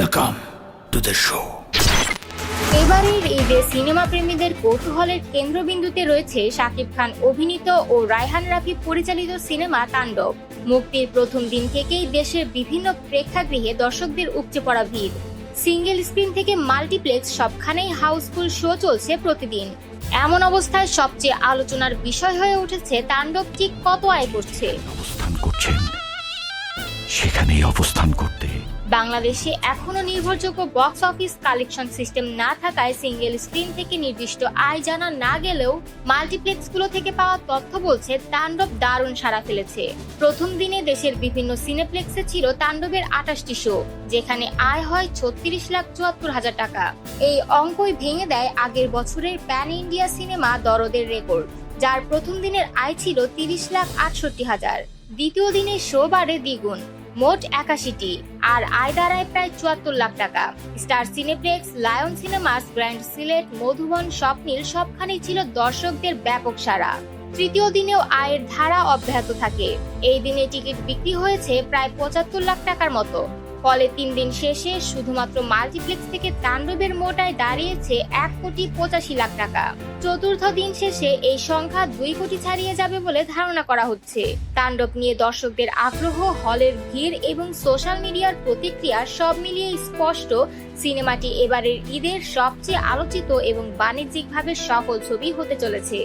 Welcome to the show এবারের ঈদে cinema প্রেমীদের কৌতূহলের কেন্দ্রবিন্দুতে রয়েছে শাকিব খান অভিনীত ও রায়হান রাফি পরিচালিত সিনেমা তাণ্ডব। মুক্তির প্রথম দিন থেকেই দেশের বিভিন্ন প্রেক্ষাগৃহে দর্শকদের উপচে পড়া ভিড়। সিঙ্গেল স্ক্রিন থেকে মাল্টিপ্লেক্স সবখানেই হাউসফুল শো চলছে প্রতিদিন। এমন অবস্থায় সবচেয়ে আলোচনার বিষয় হয়ে উঠেছে তাণ্ডব ঠিক কত আয় করছে। অবস্থান করছেন সেখানেই অবস্থান করতে। বাংলাদেশে এখনও নির্ভরযোগ্য বক্স অফিস কালেকশন সিস্টেম না থাকায় সিঙ্গেল স্ক্রিন থেকে নির্দিষ্ট আয় জানা না গেলেও মাল্টিপ্লেক্সগুলো থেকে পাওয়া তথ্য বলছে তাণ্ডব দারুণ সাড়া ফেলেছে। প্রথম দিনে দেশের বিভিন্ন সিনেপ্লেক্সে ছিল তাণ্ডবের আটাশটি শো যেখানে আয় হয় ছত্রিশ লাখ চুয়াত্তর হাজার টাকা। এই অঙ্কই ভেঙে দেয় আগের বছরের প্যান ইন্ডিয়া সিনেমা দরদের রেকর্ড যার প্রথম দিনের আয় ছিল তিরিশ লাখ আটষট্টি হাজার। দ্বিতীয় দিনের শো বাড়ে দ্বিগুণ। মোট একাশিটি, আর আয় দাঁড়ায় প্রায় চুয়াত্তর লাখ টাকা। Star Cineplex, Lion Cinemas, Grand Sylhet, Madhuban, Swapnil, সবখানেই ছিল দর্শকদের ব্যাপক সারা তৃতীয় দিনেও আয়ের ধারা অব্যাহত থাকে। এই দিনে টিকিট বিক্রি হয়েছে প্রায় পঁচাত্তর লাখ টাকার মতো। ফলে তিন দিন শেষে শুধুমাত্র মাল্টিপ্লেক্স থেকে তাণ্ডবের মোটায় দাঁড়িয়েছে এক কোটি পঁচাশি লাখ টাকা। চতুর্থ দিন শেষে এই সংখ্যা দুই কোটি ছাড়িয়ে যাবে বলে ধারণা করা হচ্ছে। তাণ্ডব নিয়ে দর্শকদের আগ্রহ, হলের ভিড় এবং সোশ্যাল মিডিয়ার প্রতিক্রিয়া সব মিলিয়ে স্পষ্ট। সিনেমাটি এবারের ঈদের সবচেয়ে আলোচিত এবং বাণিজ্যিকভাবে সফল ছবি হতে চলেছে।